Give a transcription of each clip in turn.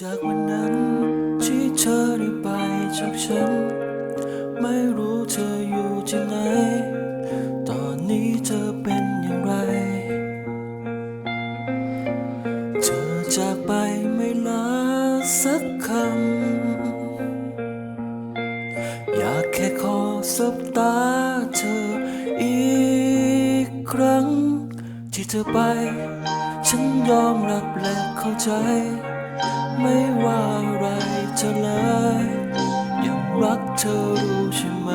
จากวันนั้นที่เธอได้ไปจากฉัน ไม่รู้เธออยู่ที่ไหน ตอนนี้เธอเป็นอย่างไร เธอจากไปไม่ลาสักคำ อยากแค่ขอสบตาเธออีกครั้ง ที่เธอไป ฉันยอมรับและเข้าใจ ไม่ว่าอะไรเธอเลยยังรักเธอรู้ใช่ไหม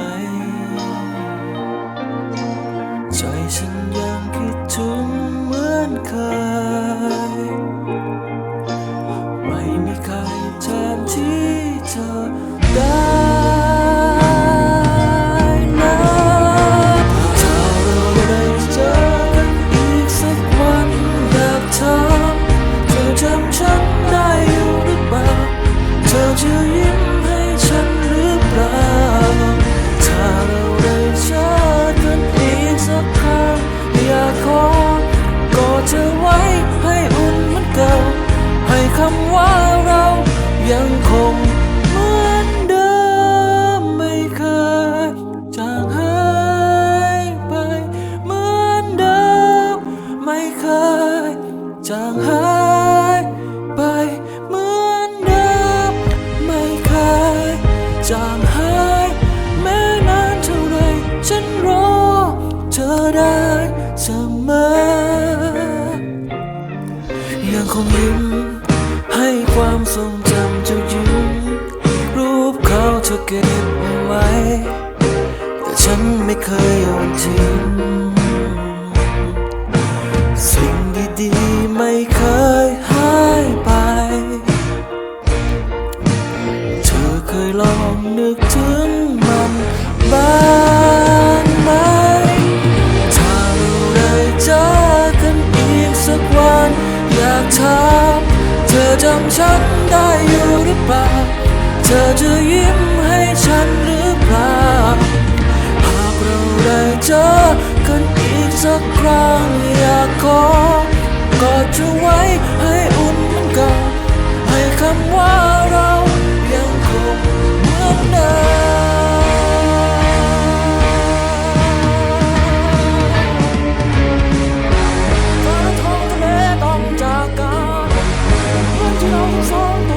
คำว่าเรายังคงเหมือนเดิมไม่เคยจางหายไป เหมือนเดิมไม่เคยจางหายไป เหมือนเดิมไม่เคยจางหายแม้นานเท่าไรฉันรอเธอได้เสมอยังคงยิ้ม เธอเก็บเอาไว้ แต่ฉันไม่เคยโยนทิ้ง สิ่งดีๆไม่เคยหายไป เธอเคยลองนึกถึงมันบ้างไหม ถ้าเราได้เจอกันอีกสักวัน อยากถามเธอจำฉันได้อยู่หรือเปล่า เธอจะ สักครั้งอยากขอกอดเธอไว้ให้อุ่นเหมือนเก่าให้คำว่าเรายังคงเหมือนเดิมฟ้าท้องทะเลต้องจากกันเมื่อที่เราสองต้อง